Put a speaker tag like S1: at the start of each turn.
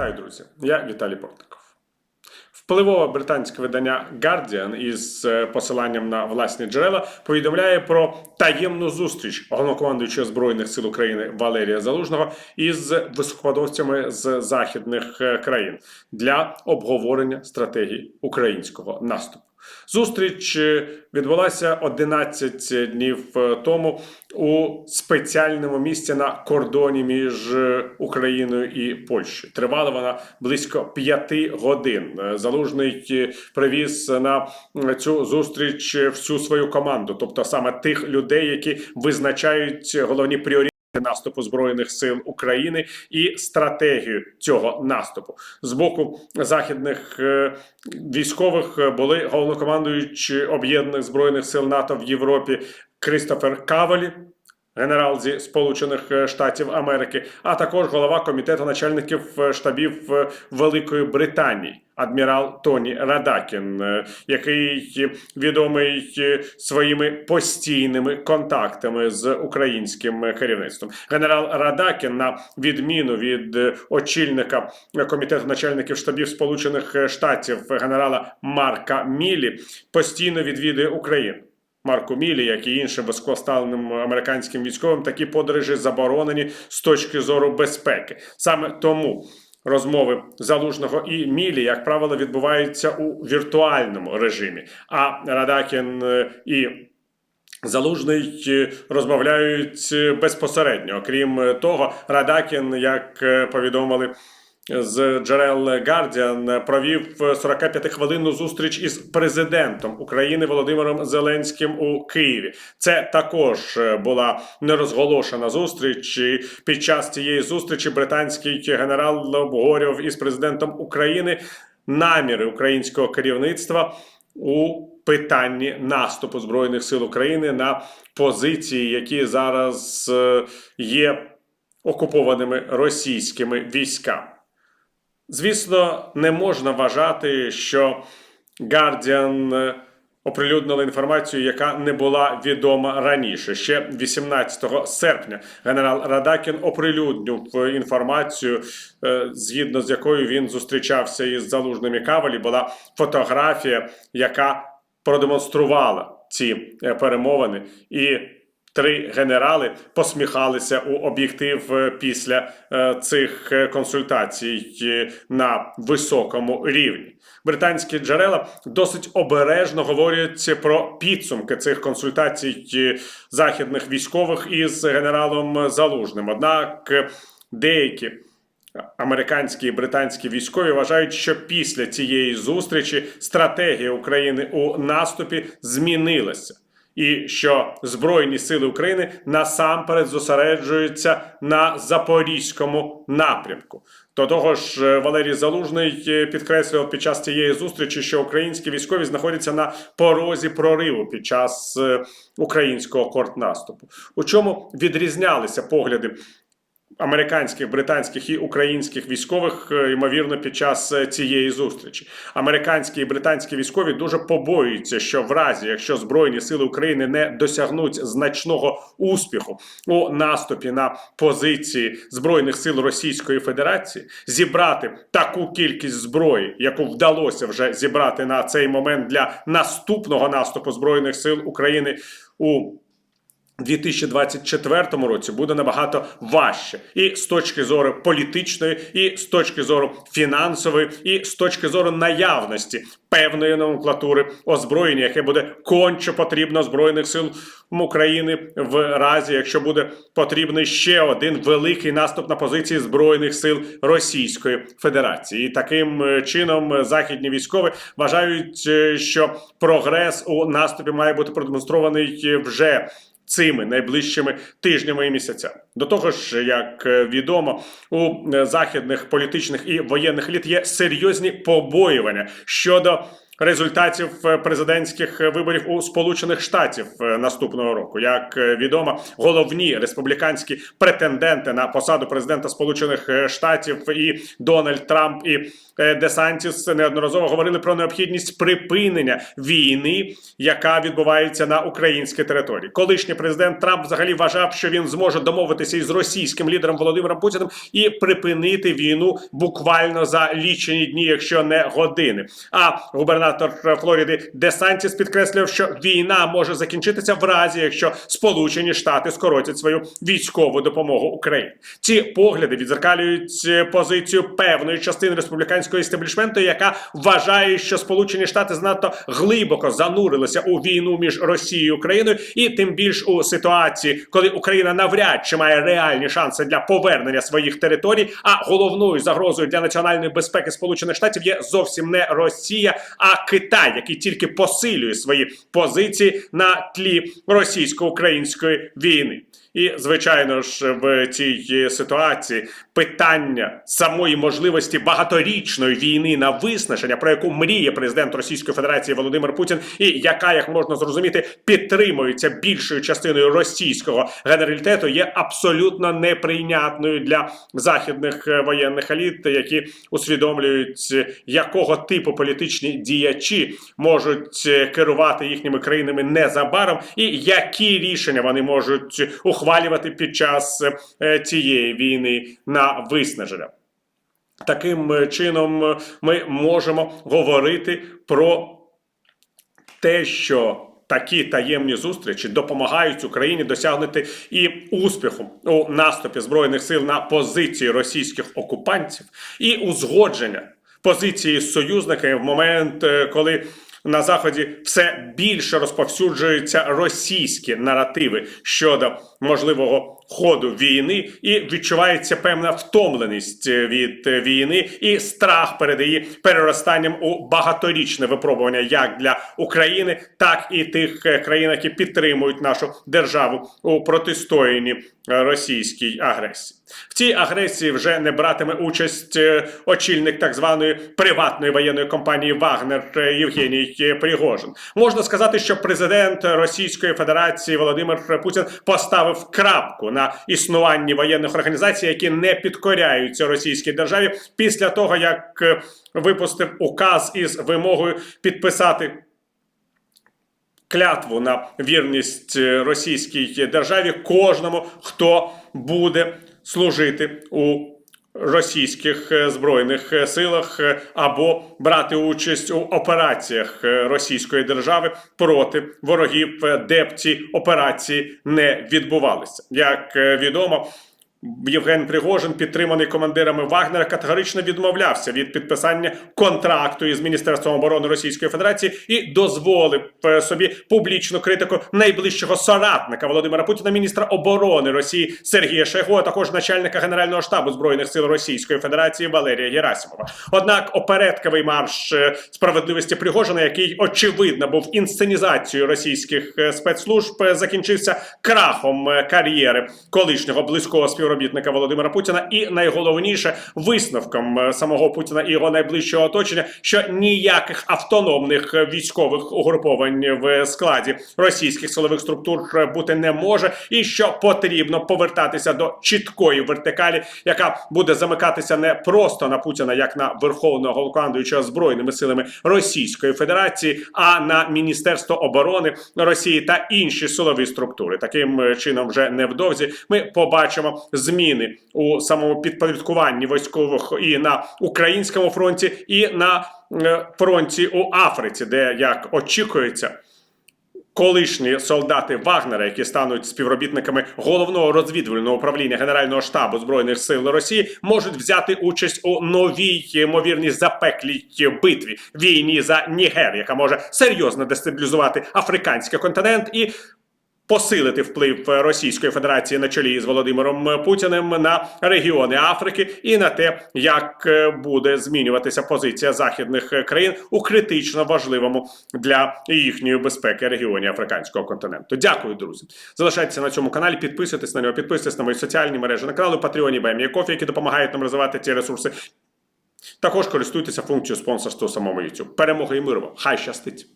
S1: Вітаю, друзі! Я Віталій Портников. Впливове британське видання Guardian із е, посиланням на власні джерела повідомляє про таємну зустріч головнокомандуючого збройних сил України Валерія Залужного із високопосадовцями з західних е, країн для обговорення стратегії українського наступу. Зустріч е, відбулася 11 днів е, тому у спеціальному місці на кордоні між е, Україною і Польщею. Тривала вона близько п'яти годин. Залужний привіз на цю зустріч всю свою команду, тобто саме тих людей, які визначають головні пріоритети наступу збройних сил України і стратегію цього наступу з боку західних е, військових е, були головнокомандуючі об'єднаних збройних сил НАТО в Європі Крістофер Кавалі. Генерал зі Сполучених е, Штатів Америки, а також голова комітету начальників штабів Великої Британії, адмірал Тоні Радакін, е, який відомий е, своїми постійними контактами з українським керівництвом. Генерал Радакін, на відміну від е, очільника комітету начальників штабів Сполучених Штатів генерала Марка Мілі, постійно відвідує Україну. Марку Мілі, як і іншим високоставленим американським військовим, такі подорожі заборонені з точки зору безпеки. Саме тому розмови залужного і Мілі, як правило, відбуваються у віртуальному режимі. А Радакін е, і Залужний е, розмовляють е, безпосередньо. Окрім того, Радакін, як повідомили з джерел Guardian, провів 45-хвилинну зустріч із президентом України Володимиром Зеленським у Києві. Це також е, була нерозголошена зустріч. І Під час цієї зустрічі британський генерал обговорював із президентом України наміри українського керівництва у питанні наступу збройних сил України на позиції, які зараз е, є окупованими російськими військами. Звісно, не можна вважати, що Guardian е, оприлюднила інформацію, яка не була відома раніше. Ще 18 серпня генерал Радакін оприлюднив е, інформацію, е, згідно з якою він зустрічався із залужним і Кавалі. Була фотографія, яка продемонструвала ці перемовини і. Три генерали посміхалися у об'єктив е, після е, цих е, консультацій на високому рівні. Британські джерела досить обережно говорять про підсумки цих консультацій західних військових із генералом Залужним. Однак деякі Американські і британські військові вважають, що після цієї зустрічі стратегія України у наступі змінилася, і що Збройні сили України насамперед зосереджуються на запорізькому напрямку. До того ж, е, Валерій Залужний е, підкреслював під час цієї зустрічі, що українські військові знаходяться на порозі прориву під час е, українського кортнаступу. У чому відрізнялися погляди американських, британських і українських військових, е, ймовірно, під час е, цієї зустрічі. Американські і британські військові дуже побоюються, що в разі, якщо Збройні сили України не досягнуть значного успіху у наступі на позиції Збройних сил Російської Федерації, зібрати таку кількість зброї, яку вдалося вже зібрати на цей момент для наступного наступу Збройних сил України у 2024 році буде набагато важче і з точки зору політичної, і з точки зору фінансової, і з точки зору наявності певної номенклатури озброєння, яке буде конче потрібно збройних сил України в разі, якщо буде потрібний ще один великий наступ на позиції збройних сил Російської Федерації. І таким е, чином е, західні військові вважають, е, що прогрес у наступі має бути продемонстрований вже цими найближчими тижнями і місяцями. До того ж, як е, відомо, у е, західних політичних і воєнних літ є серйозні побоювання щодо результатів е, президентських виборів у Сполучених Штатів е, наступного року. Як е, відомо, головні республіканські претенденти на посаду президента Сполучених е, Штатів і Дональд Трамп і е, Десантіс неодноразово говорили про необхідність припинення війни, яка відбувається на українській території. Колишній президент Трамп взагалі вважав, що він зможе домовитися із російським лідером Володимиром Путіним і припинити війну буквально за лічені дні, якщо не години. А губернатор Флориди Десантіс підкреслював, що війна може закінчитися в разі, якщо Сполучені Штати скоротять свою військову допомогу Україні. Ці погляди відзеркалюють е, позицію певної частини республіканського істеблішменту, яка вважає, що Сполучені Штати занадто глибоко занурилися у війну між Росією і Україною, і тим більш у ситуації, коли Україна навряд чи має реальні шанси для повернення своїх територій. А головною загрозою для національної безпеки Сполучених Штатів є зовсім не Росія, а Китай, який тільки посилює свої позиції на тлі російсько-української війни. І звичайно ж, в цій ситуації питання самої можливості багаторічної війни на виснаження, про яку мріє президент Російської Федерації Володимир Путін, і яка, як можна зрозуміти, підтримується більшою частиною російського генералітету, є абсолютно неприйнятною для західних е, воєнних еліт, які усвідомлюють, якого типу політичні діячі можуть е, керувати їхніми країнами незабаром, і які рішення вони можуть ухвалювати під час е, цієї війни на виснаження. Таким е, чином е, ми можемо говорити про те, що такі таємні зустрічі допомагають Україні досягнути і успіху у наступі збройних сил на позиції російських окупантів, і узгодження позиції з союзниками в момент, коли на заході все більше розповсюджуються російські наративи щодо можливого ходу війни, і відчувається певна втомленість від війни і страх перед її переростанням у багаторічне випробування як для України, так і тих е, країн, які підтримують нашу державу у протистоянні російській агресії. В цій агресії вже не братиме участь е, очільник так званої приватної воєнної компанії Вагнер е, Євгеній Пригожин. Можна сказати, що президент Російської Федерації Володимир Путін поставив крапку на існуванні воєнних організацій, які не підкоряються російській державі, після того як е, випустив указ із вимогою підписати клятву на вірність е, російській державі кожному, хто буде служити у російських е, збройних е, силах е, або брати участь у операціях російської держави проти ворогів, де б ці операції не відбувалися. Як відомо. Євген Пригожин, підтриманий командирами Вагнера, категорично відмовлявся від підписання контракту із Міністерством оборони Російської Федерації і дозволив е, собі публічну критику найближчого соратника Володимира Путіна, міністра оборони Росії Сергія Шойгу, а також начальника Генерального штабу збройних сил Російської Федерації Валерія Герасимова. Однак опередковий марш е, справедливості Пригожина, який очевидно був інсценізацією російських е, спецслужб, закінчився крахом кар'єри колишнього близького співробітника Володимира Путіна, і найголовніше висновком е, самого Путіна і його найближчого оточення, що ніяких автономних військових угруповань в складі російських силових структур е, бути не може, і що потрібно повертатися до чіткої вертикалі, яка буде замикатися не просто на Путіна, як на верховного головнокомандуючого збройними силами Російської Федерації, а на Міністерство оборони Росії та інші силові структури. Таким е, чином, вже невдовзі ми побачимо зміни у самому підпорядкуванні військових і на українському фронті, і на е, фронті у Африці, де як очікується. Колишні солдати Вагнера, які стануть співробітниками головного розвідувального управління Генерального штабу збройних сил Росії, можуть взяти участь у новій ймовірній запеклій битві війні за Нігер, яка може серйозно дестабілізувати африканський континент і посилити вплив Російської Федерації на чолі з Володимиром Путіним на регіони Африки і на те, як е, буде змінюватися позиція західних країн у критично важливому для їхньої безпеки регіоні африканського континенту. Дякую, друзі. Залишайтеся на цьому каналі, підписуйтесь на нього, підписуйтесь на мої соціальні мережі на канал у Патреоні, Бемі Кофі, які допомагають нам розвивати ці ресурси. Також користуйтеся функцією спонсорства самому YouTube. Перемоги і миру! Хай щастить!